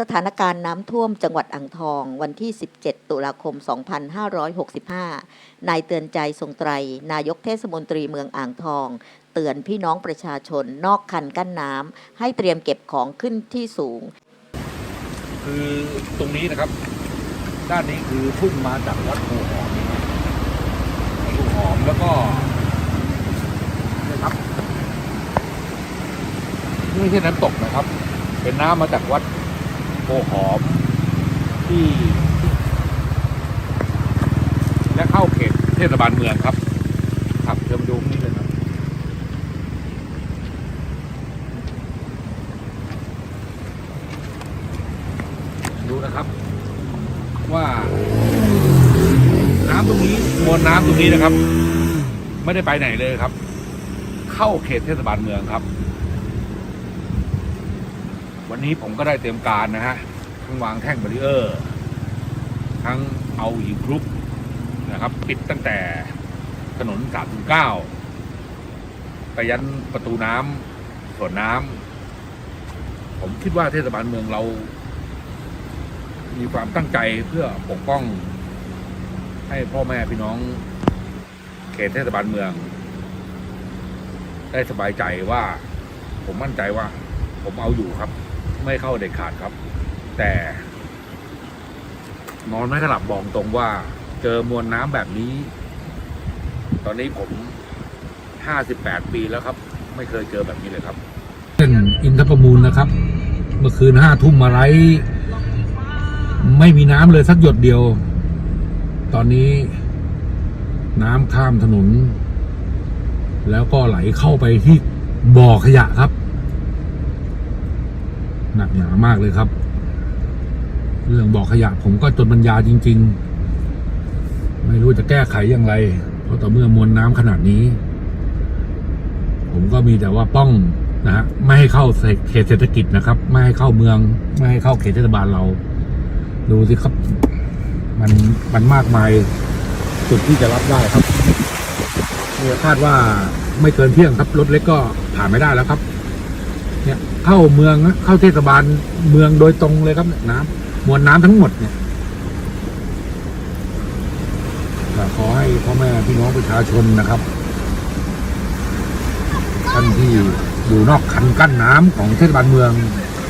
สถานการณ์น้ำท่วมจังหวัดอ่างทอง วันที่ 17 ตุลาคม 2565 นายเตือนใจทรงไตร นายกเทศมนตรีเมืองอ่างทอง เตือนพี่น้องประชาชนนอกคันกั้นน้ำให้เตรียมเก็บของขึ้นที่สูง คือตรงนี้นะครับ ด้านนี้คือพุ่งมาจากวัดโพหอมนะครับโพหอมแล้วก็นะครับไม่ใช่น้ำตกนะครับ เป็นน้ำมาจากวัด หอมที่และเข้าเขตเทศบาลเมืองครับครับเชิญมดูนี้เลยครับดูนะครับ ว่า น้ำตรงนี้มวลน้ำตรงนี้นะครับ ไม่ได้ไปไหนเลยครับ เข้าเขตเทศบาลเมืองครับ วันนี้ผมก็ได้เตรียมการนะฮะทั้งวางแท่งบารีเออร์ ทั้งเอาหินคลุกนะครับ ปิดตั้งแต่ถนนสามเก้าไปยันประตูน้ำส่วนน้ำผมคิดว่าเทศบาลเมืองเรา มีความตั้งใจเพื่อปกป้อง ให้พ่อแม่พี่น้อง เขตเทศบาลเมือง ได้สบายใจว่า ผมมั่นใจว่า ผมเอาอยู่ครับ ไม่เข้าเด็ดขาดครับ แต่ นอนไม่ขลับบอกตรงว่า เจอมวลน้ำแบบนี้ ตอนนี้ผมห้าสิบแปดปีแล้วครับ ไม่เคยเจอแบบนี้เลยครับเส้นอินทประมูลนะครับ เมื่อคืนห้าทุ่มมาไลฟ์ไม่มีน้ำเลยสักหยดเดียว ตอนนี้น้ำข้ามถนน แล้วก็ไหลเข้าไปที่บ่อขยะครับ หนักหนามากเลยครับ เรื่องบ่อขยะผมก็จนบรรยาจริง ๆ ไม่รู้จะแก้ไขอย่างไร เพราะต่อเมื่อมวลน้ำขนาดนี้ ผมก็มีแต่ว่าป้องนะฮะไม่ให้เข้าเขตเศรษฐกิจนะครับ ไม่ให้เข้าเมือง ไม่ให้เข้าเขตเทศบาลเรา ดูสิครับ มันมันมากมายจุดที่จะรับได้ครับเนี่ยคาดว่าไม่เกินเที่ยงครับรถเล็กก็ผ่านไม่ได้แล้วครับ เนี่ยเข้าเมืองเข้าเทศบาลเมืองโดยตรงเลยครับนี่ยน้ำมวลน้ำทั้งหมดเนี่ยขอให้พ่อแม่พี่น้องประชาชนนะครับท่านที่อยู่นอกคันกั้นน้ำของเทศบาลเมือง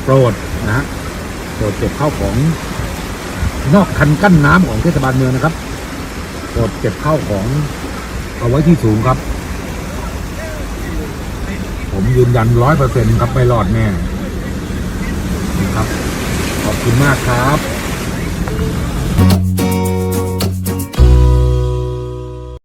โปรดนะฮะโปรดเก็บข้าวของ นอกคันกั้นน้ำของเทศบาลเมืองนะครับโปรดเก็บข้าวของเอาไว้ที่สูงครับ ยืนยันร้อยเปอร์เซ็นครับไม่รอดแน่นะครับ ขอบคุณมากครับ